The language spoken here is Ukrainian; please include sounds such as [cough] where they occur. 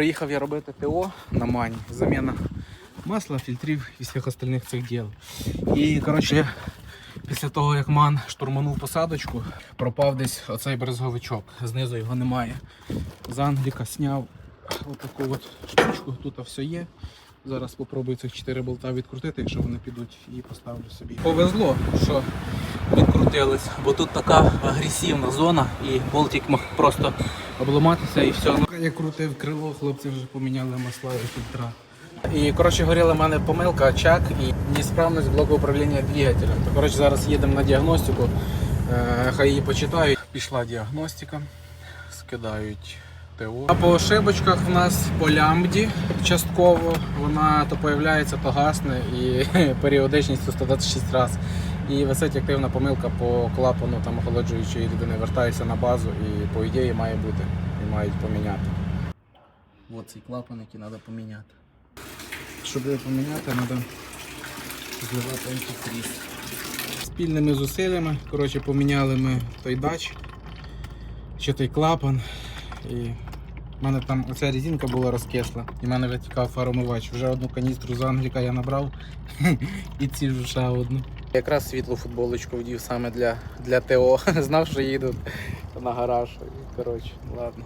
Приїхав я робити ТО на мані, заміна масла, фільтрів і всіх остальних цих діл. І коротше, після того як ман штурманув посадочку, пропав десь оцей брезговичок. Знизу його немає. З Англіка сняв отаку от штучку, тут все є. Зараз спробую цих 4 болта відкрутити, якщо вони підуть, і поставлю собі. Повезло, що відкрутились, бо тут така агресивна зона і болтик мог просто обламатися і все. Я крутив крило, хлопці вже поміняли масла і фільтра. І коротше горіла в мене помилка, чак і несправність блоку управління двигателем. То коротше зараз їдемо на діагностику, е, хай її почитають. Пішла діагностика, скидають. А по ошибочках в нас по лямбді частково вона то появляється, то гасне і [laughs] періодичністю 126 разів. І висить активна помилка по клапану там охолоджуючої рідини вертається на базу і по ідеї має бути і мають поміняти. Ось цей клапан, який треба поміняти. Щоб його поміняти, треба зливати антифріз. Спільними зусиллями коротше, поміняли ми той дач, чи той клапан. І в мене там оця резинка була розкисла, і в мене витікав фаромивач. Вже одну каністру з Англіка я набрав [laughs] і ціжу ще одну. Якраз світлу футболочку вдів саме для, для ТО. [laughs] Знав, що їду на гараж. Коротше, ладно.